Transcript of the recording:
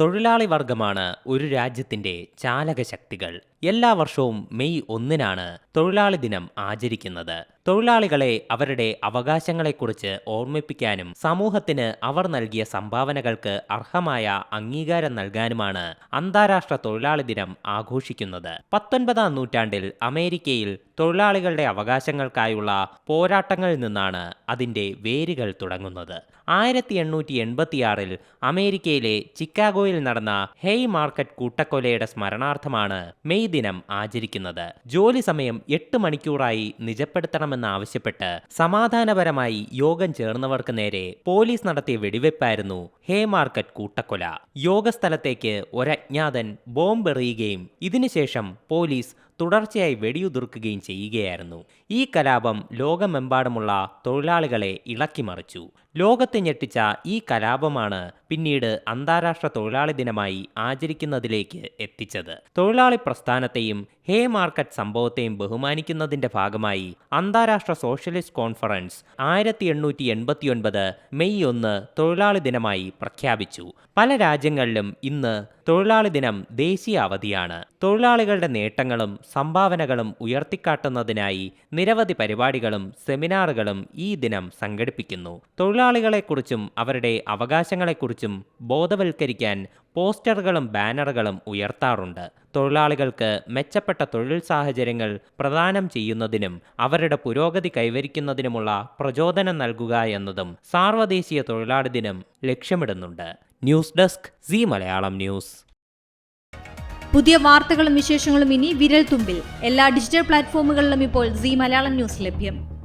തൊഴിലാളി വർഗമാണ് ഒരു രാജ്യത്തിന്റെ ചാലകശക്തികൾ. എല്ലാ വർഷവും മെയ് ഒന്നിനാണ് തൊഴിലാളി ദിനം ആചരിക്കുന്നത്. തൊഴിലാളികളെ അവരുടെ അവകാശങ്ങളെക്കുറിച്ച് ഓർമ്മിപ്പിക്കാനും സമൂഹത്തിന് അവർ നൽകിയ സംഭാവനകൾക്ക് അർഹമായ അംഗീകാരം നൽകാനുമാണ് അന്താരാഷ്ട്ര തൊഴിലാളി ദിനം ആഘോഷിക്കുന്നത്. പത്തൊൻപതാം നൂറ്റാണ്ടിൽ അമേരിക്കയിൽ തൊഴിലാളികളുടെ അവകാശങ്ങൾക്കായുള്ള പോരാട്ടങ്ങളിൽ നിന്നാണ് അതിന്റെ വേരുകൾ തുടങ്ങുന്നത്. ആയിരത്തി എണ്ണൂറ്റി എൺപത്തിയാറിൽ അമേരിക്കയിലെ ചിക്കാഗോയിൽ നടന്ന ഹെയ് മാർക്കറ്റ് കൂട്ടക്കൊലയുടെ സ്മരണാർത്ഥമാണ് മെയ് ദിനം ആചരിക്കുന്നത്. ജോലി സമയം എട്ട് മണിക്കൂറായി നിജപ്പെടുത്തണമെന്നാവശ്യപ്പെട്ട് സമാധാനപരമായി യോഗം ചേർന്നവർക്ക് നേരെ പോലീസ് നടത്തിയ വെടിവെപ്പായിരുന്നു ഹേ മാർക്കറ്റ് കൂട്ടക്കൊല. യോഗസ്ഥലത്തേക്ക് ഒരജ്ഞാതൻ ബോംബെറിയുകയും ഇതിനുശേഷം പോലീസ് തുടർച്ചയായി വെടിയുതിർക്കുകയും ചെയ്യുകയായിരുന്നു. ഈ കലാപം ലോകമെമ്പാടുമുള്ള തൊഴിലാളികളെ ഇളക്കിമറിച്ചു ലോകത്തെ ഞെട്ടിച്ച ഈ കലാപമാണ് പിന്നീട് അന്താരാഷ്ട്ര തൊഴിലാളി ദിനമായി ആചരിക്കുന്നതിലേക്ക് എത്തിച്ചത്. തൊഴിലാളി പ്രസ്ഥാനത്തെയും ഹേ മാർക്കറ്റ് സംഭവത്തെയും ബഹുമാനിക്കുന്നതിന്റെ ഭാഗമായി അന്താരാഷ്ട്ര സോഷ്യലിസ്റ്റ് കോൺഫറൻസ് ആയിരത്തി മെയ് ഒന്ന് തൊഴിലാളി ദിനമായി പ്രഖ്യാപിച്ചു. പല രാജ്യങ്ങളിലും ഇന്ന് തൊഴിലാളി ദിനം ദേശീയ അവധിയാണ് തൊഴിലാളികളുടെ നേട്ടങ്ങളും സംഭാവനകളും ഉയർത്തിക്കാട്ടുന്നതിനായി നിരവധി പരിപാടികളും സെമിനാറുകളും ഈ ദിനം സംഘടിപ്പിക്കുന്നു. തൊഴിലാളികളെക്കുറിച്ചും അവരുടെ അവകാശങ്ങളെക്കുറിച്ചും ബോധവൽക്കരിക്കാൻ പോസ്റ്ററുകളും ബാനറുകളും ഉയർത്താറുണ്ട്. തൊഴിലാളികൾക്ക് മെച്ചപ്പെട്ട തൊഴിൽ സാഹചര്യങ്ങൾ പ്രദാനം ചെയ്യുന്നതിനും അവരുടെ പുരോഗതി കൈവരിക്കുന്നതിനുമുള്ള പ്രചോദനം നൽകുക എന്നതും സാർവദേശീയ തൊഴിലാളി ദിനം ലക്ഷ്യമിടുന്നുണ്ട്. News desk C Malayalam news. പുതിയ വാർത്തകളും വിശേഷങ്ങളും ഇനി വിരൽ തുമ്പിൽ. എല്ലാ ഡിജിറ്റൽ പ്ലാറ്റ്ഫോമുകളിലും ഇപ്പോൾ സി മലയാളം ന്യൂസ് ലഭ്യം.